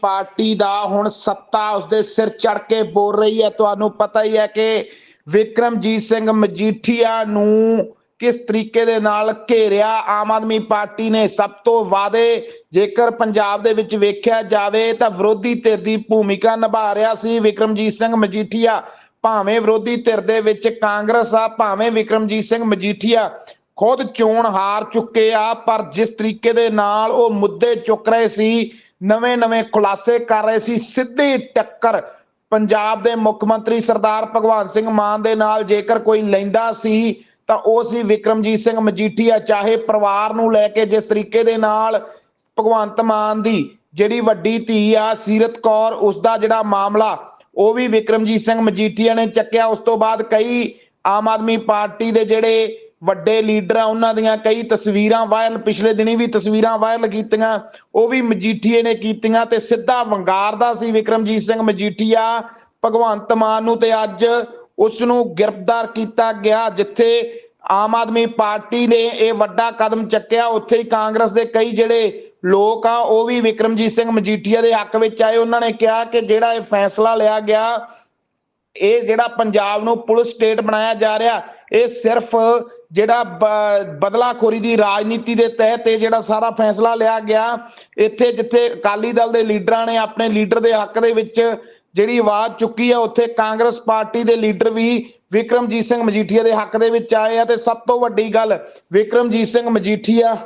Party ਦਾ ਹੁਣ ਸੱਤਾ ਉਸਦੇ ਸਿਰ ਚੜ ਕੇ ਬੋਲ ਰਹੀ ਹੈ। ਤੁਹਾਨੂੰ ਪਤਾ ਹੀ ਹੈ ਕਿ ਵਿਕਰਮਜੀਤ ਸਿੰਘ ਮਜੀਠੀਆ ਨੂੰ ਕਿਸ ਤਰੀਕੇ ਦੇ ਨਾਲ ਘੇਰਿਆ ਆਮ ਆਦਮੀ ਪਾਰਟੀ ਨੇ? ਸਭ ਤੋਂ ਵਾਅਦੇ ਜੇਕਰ ਪੰਜਾਬ ਦੇ ਵਿੱਚ ਵੇਖਿਆ ਜਾਵੇ ਤਾਂ ਵਿਰੋਧੀ ਧਿਰ ਦੀ ਭੂਮਿਕਾ ਨਿਭਾ ਰਿਹਾ ਸੀ ਵਿਕਰਮਜੀਤ ਸਿੰਘ ਮਜੀਠੀਆ। ਭਾਵੇਂ ਵਿਰੋਧੀ ਧਿਰ ਦੇ ਵਿੱਚ ਕਾਂਗਰਸ ਆ, ਭਾਵੇਂ ਵਿਕਰਮਜੀਤ ਸਿੰਘ ਮਜੀਠੀਆ ਖੁਦ ਚੋਣ ਹਾਰ ਚੁੱਕੇ ਆ, ਪਰ ਜਿਸ ਤਰੀਕੇ ਦੇ ਨਾਲ ਉਹ ਮੁੱਦੇ ਚੁੱਕ ਰਹੇ ਸੀ ਨਵੇਂ-ਨਵੇਂ ਖੁਲਾਸੇ ਕਰ ਰਹੇ ਸੀ। ਸਿੱਧੀ ਟੱਕਰ ਪੰਜਾਬ ਦੇ ਮੁੱਖ ਮੰਤਰੀ ਸਰਦਾਰ ਭਗਵੰਤ ਸਿੰਘ ਮਾਨ ਦੇ ਨਾਲ ਜੇਕਰ ਕੋਈ ਲੈਂਦਾ ਸੀ, ਤਾਂ ਉਹ ਸੀ ਵਿਕਰਮਜੀਤ ਸਿੰਘ ਮਜੀਠੀਆ, ਚਾਹੇ ਪਰਿਵਾਰ ਨੂੰ ਲੈ ਕੇ ਜਿਸ ਤਰੀਕੇ ਦੇ ਨਾਲ ਭਗਵੰਤ ਮਾਨ ਦੀ ਜਿਹੜੀ ਵੱਡੀ ਧੀ ਆ, ਸੀਰਤ ਕੌਰ, ਉਸ ਦਾ ਜਿਹੜਾ ਮਾਮਲਾ, ਉਹ ਵੀ ਵਿਕਰਮਜੀਤ ਸਿੰਘ ਮਜੀਠੀਆ ਨੇ ਚੱਕਿਆ। ਉਸ ਤੋਂ ਬਾਅਦ ਕਈ ਆਮ ਆਦਮੀ ਪਾਰਟੀ ਦੇ ਜਿਹੜੇ ਵੱਡੇ ਲੀਡਰ ਆ ਉਹਨਾਂ ਦੀਆਂ ਕਈ ਤਸਵੀਰਾਂ ਵਾਇਰਲ, ਪਿਛਲੇ ਦਿਨੀ ਵੀ ਤਸਵੀਰਾਂ ਵਾਇਰਲ ਕੀਤੀਆਂ, ਉਹ ਵੀ ਮਜੀਠੀਏ ਨੇ ਕੀਤੀਆਂ ਤੇ ਸਿੱਧਾ ਵੰਗਾਰਦਾ ਸੀ ਵਿਕਰਮਜੀਤ ਸਿੰਘ ਮਜੀਠੀਆ। ਭਗਵੰਤ ਮਾਨ ਨੂੰ ਤੇ ਅੱਜ ਉਸ ਨੂੰ ਗ੍ਰਿਫਤਾਰ ਕੀਤਾ ਗਿਆ, ਜਿੱਥੇ ਆਮ ਆਦਮੀ ਪਾਰਟੀ ਨੇ ਇਹ ਵੱਡਾ ਕਦਮ ਚੱਕਿਆ। ਉੱਥੇ ਹੀ ਕਾਂਗਰਸ ਦੇ ਕਈ ਜਿਹੜੇ ਲੋਕ ਆ, ਉਹ ਵੀ ਵਿਕਰਮਜੀਤ ਸਿੰਘ ਮਜੀਠੀਆ ਦੇ ਹੱਕ ਵਿੱਚ ਆਏ। ਉਹਨਾਂ ਨੇ ਕਿਹਾ ਕਿ ਜਿਹੜਾ ਇਹ ਫੈਸਲਾ ਲਿਆ ਗਿਆ, ਇਹ ਜਿਹੜਾ ਪੰਜਾਬ ਨੂੰ ਪੁਲਿਸ ਸਟੇਟ ਬਣਾਇਆ ਜਾ ਰਿਹਾ ਇਹ ਸਿਰਫ ਜਿਹੜਾ ਬ- ਬਦਲਾਖੋਰੀ ਦੀ ਰਾਜਨੀਤੀ ਦੇ ਤਹਿਤ ਇਹ ਜਿਹੜਾ ਸਾਰਾ ਫੈਸਲਾ ਲਿਆ ਗਿਆ, ਇੱਥੇ ਜਿੱਥੇ ਅਕਾਲੀ ਦਲ ਦੇ ਲੀਡਰਾਂ ਨੇ ਆਪਣੇ ਲੀਡਰ ਦੇ ਹੱਕ ਦੇ ਵਿੱਚ ਜਿਹੜੀ ਆਵਾਜ਼ ਚੁੱਕੀ ਹੈ ਉੱਥੇ ਕਾਂਗਰਸ ਪਾਰਟੀ ਦੇ ਲੀਡਰ ਵੀ ਵਿਕਰਮਜੀਤ ਸਿੰਘ ਮਜੀਠੀਆ ਦੇ ਹੱਕ ਦੇ ਵਿੱਚ ਆਏ ਆ, ਤੇ ਸਭ ਤੋਂ ਵੱਡੀ ਗੱਲ ਵਿਕਰਮਜੀਤ ਸਿੰਘ ਮਜੀਠੀਆ